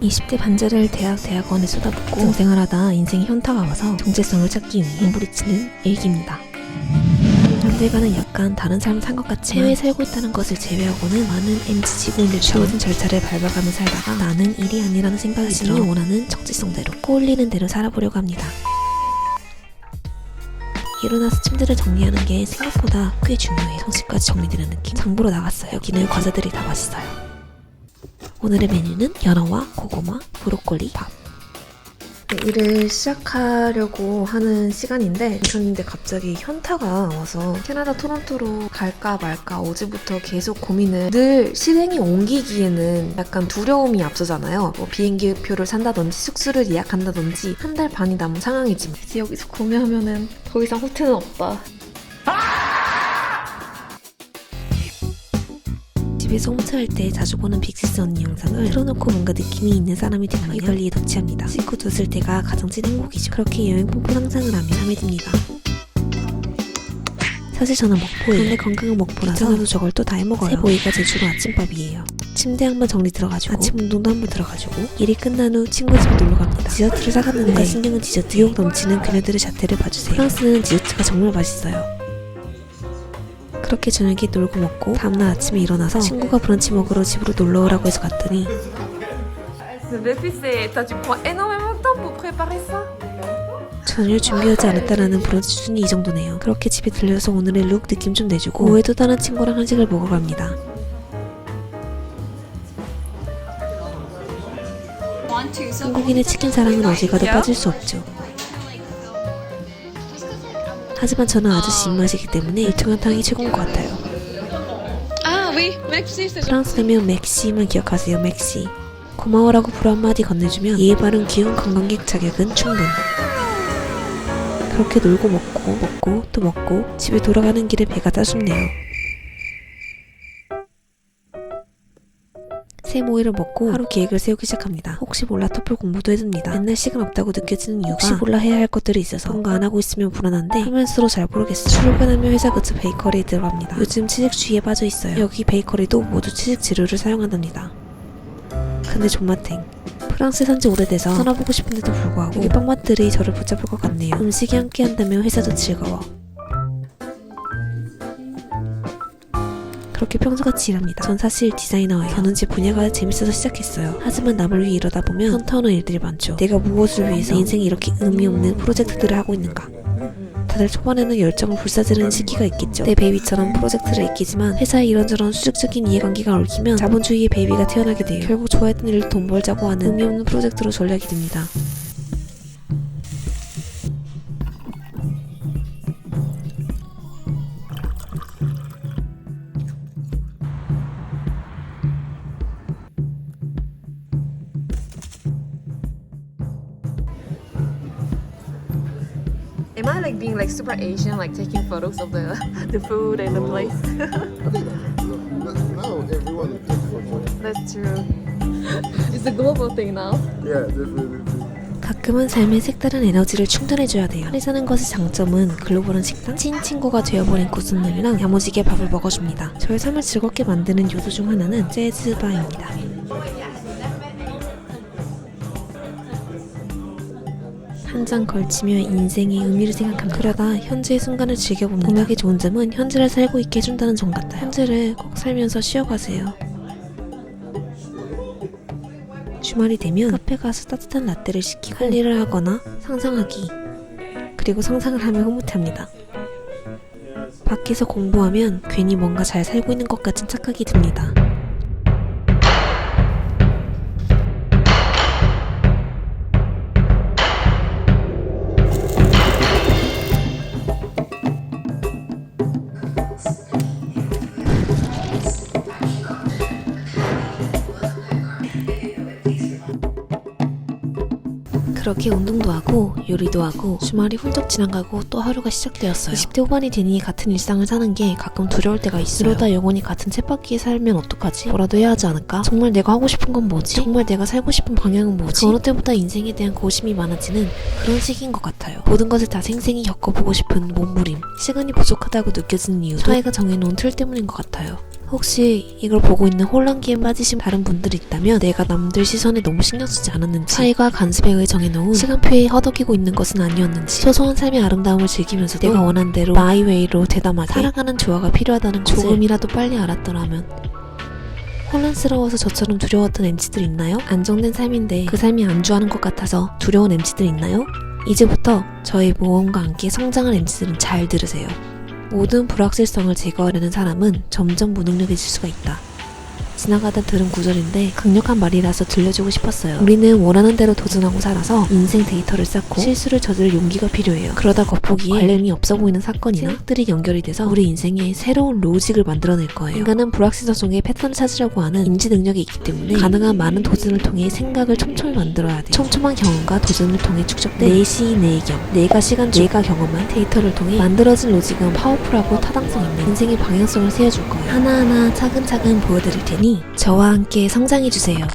20대 반절을 대학 대학원에 쏟아붓고 생활하다 인생 현타가 와서 정체성을 찾기 위해 몸부리치는 일기입니다. 남들과는 약간 다른 삶을 산 것 같지만 해외에 살고 있다는 것을 제외하고는 많은 MZ 지구인들 주어진 절차를 밟아가며 살다가 나는 일이 아니라는 생각이 들어 원하는 정체성대로 꼬울리는 대로 살아보려고 합니다. 일어나서 침대를 정리하는 게 생각보다 꽤 중요해요. 정식까지 정리되는 느낌. 장보러 나갔어요. 여기는 과자들이 다 맛있어요. 오늘의 메뉴는 연어와 고구마, 브로콜리, 밥. 일을 시작하려고 하는 시간인데 그런데 갑자기 현타가 와서 캐나다 토론토로 갈까 말까 어제부터 계속 고민을 늘 실행에 옮기기에는 약간 두려움이 앞서잖아요. 뭐 비행기 표를 산다든지 숙소를 예약한다든지 한 달 반이 남은 상황이지만. 이제 여기서 구매하면은 더 이상 호텔은 없다 집에서 홈트할 때 자주 보는 빅시스 언니 영상을 틀어놓고 뭔가 느낌이 있는 사람이 되면 이 관리에 덕치합니다. 씻고 뒀을 때가 가장 찐 행복이죠. 그렇게 여행 뽕뽕 상상을 하며 잠에 듭니다. 사실 저는 먹보예요. 근데 건강한 먹보라서 귀찮아도 저걸 또 다 해먹어요. 새보이가 제 주로 아침밥이에요. 침대 한 번 정리 들어가지고 아침 운동도 한 번 들어가지고 일이 끝난 후 친구 집에 놀러 갑니다. 디저트를 사갔는데 신경은 디저트 유혹 넘치는 그녀들의 자태를 봐주세요. 프랑스는 디저트가 정말 맛있어요. 그렇게 저녁에 놀고 먹고 다음날 아침에 일어나서 친구가 브런치 먹으러 집으로 놀러 오라고 해서 갔더니 전혀 준비하지 않았다라는 브런치 수준이 이 정도네요. 그렇게 집에 들려서 오늘의 룩 느낌 좀 내주고 오후에 또 다른 친구랑 한식을 먹으러 갑니다. 한국인의 치킨 사랑은 어디 가도 빠질 수 없죠. 하지만 저는 아저씨 입맛이기 때문에 일등한 탕이 최고인 것 같아요. Ah oui, merci, c'est 프랑스 되면 맥시만 기억하세요, 맥시. 고마워라고 불 한마디 건네주면 이에 바른 귀여운 관광객 자격은 충분. 그렇게 놀고 먹고 먹고 또 먹고 집에 돌아가는 길에 배가 따숩네요. 새 모이를 먹고 하루 계획을 세우기 시작합니다. 혹시 몰라 토플 공부도 해둡니다. 맨날 시간 없다고 느껴지는 이유가 혹시 몰라 해야 할 것들이 있어서 뭔가 안 하고 있으면 불안한데 하면서도 잘 모르겠어요. 출근하며 회사 근처 베이커리에 들어갑니다. 요즘 치직주의에 빠져 있어요. 여기 베이커리도 모두 치직 재료를 사용한답니다. 근데 존맛탱. 프랑스에 산지 오래돼서 떠나보고 싶은데도 불구하고 여기 빵맛들이 저를 붙잡을 것 같네요. 음식이 함께 한다면 회사도 즐거워. 그렇게 평소같이 일합니다. 전 사실 디자이너예요. 저는 제 분야가 재밌어서 시작했어요. 하지만 남을 위해 이러다 보면 현타오는 일들이 많죠. 내가 무엇을 위해서 내 인생에 이렇게 의미 없는 프로젝트들을 하고 있는가. 다들 초반에는 열정을 불사지르는 시기가 있겠죠. 내 베이비처럼 프로젝트를 익히지만 회사에 이런저런 수직적인 이해관계가 얽히면 자본주의의 베이비가 태어나게 돼요. 결국 좋아했던 일로 돈 벌자고 하는 의미 없는 프로젝트로 전략이 됩니다. Am I like being like super Asian, like taking photos of the, the food and the place? now everyone is different. That's true. It's a global thing now. Yeah, definitely. 가끔은 삶의 색다른 에너지를 충전해줘야 돼요. 파리 사는 것의 장점은 글로벌한 식당, 찐 친구가 되어버린 구순님이랑 야무지게 밥을 먹어줍니다. 저의 삶을 즐겁게 만드는 요소 중 하나는 재즈바입니다. 한 장 걸치며 인생의 의미를 생각합니다. 그러다 현재의 순간을 즐겨봅니다. 음악의 좋은 점은 현재를 살고 있게 해준다는 점 같아요. 현재를 꼭 살면서 쉬어가세요. 주말이 되면 카페 가서 따뜻한 라떼를 시키고 할 일을 하거나 상상하기 그리고 상상을 하며 흐뭇합니다. 밖에서 공부하면 괜히 뭔가 잘 살고 있는 것 같은 착각이 듭니다. 그렇게 운동도 하고 요리도 하고 주말이 훌쩍 지나가고 또 하루가 시작되었어요. 20대 후반이 되니 같은 일상을 사는 게 가끔 두려울 때가 있어요. 이러다 영원히 같은 쳇바퀴에 살면 어떡하지? 뭐라도 해야 하지 않을까? 정말 내가 하고 싶은 건 뭐지? 정말 내가 살고 싶은 방향은 뭐지? 그 어느 때보다 인생에 대한 고심이 많아지는 그런 시기인 것 같아요. 모든 것을 다 생생히 겪어보고 싶은 몸부림. 시간이 부족하다고 느껴지는 이유도 사회가 정해놓은 틀 때문인 것 같아요. 혹시 이걸 보고 있는 혼란기에 빠지신 다른 분들이 있다면 내가 남들 시선에 너무 신경 쓰지 않았는지 차이가 간습에 의해 정해놓은 시간표에 허덕이고 있는 것은 아니었는지 소소한 삶의 아름다움을 즐기면서도 내가 원한 대로 마이웨이로 되담하게 살아가는 조화가 필요하다는 것을 조금이라도 빨리 알았더라면 혼란스러워서 저처럼 두려웠던 MC들 있나요? 안정된 삶인데 그 삶이 안주하는 것 같아서 두려운 MC들 있나요? 이제부터 저의 모험과 함께 성장할 MC들은 잘 들으세요. 모든 불확실성을 제거하려는 사람은 점점 무능력해질 수가 있다. 지나가다 들은 구절인데 강력한 말이라서 들려주고 싶었어요. 우리는 원하는 대로 도전하고 살아서 인생 데이터를 쌓고 실수를 저지를 용기가 필요해요. 그러다 겉보기에 관련이 없어 보이는 사건이나 생각들이 연결이 돼서 우리 인생에 새로운 로직을 만들어낼 거예요. 인간은 불확실성 속에 패턴을 찾으려고 하는 인지 능력이 있기 때문에 가능한 많은 도전을 통해 생각을 촘촘히 만들어야 돼요. 촘촘한 경험과 도전을 통해 축적된 내시 내경, 내가 시간, 내가 경험한 데이터를 통해 만들어진 로직은 파워풀하고 타당성 있는 인생의 방향성을 세워줄 거예요. 하나하나 차근차근 보여드릴 저와 함께 성장해 주세요.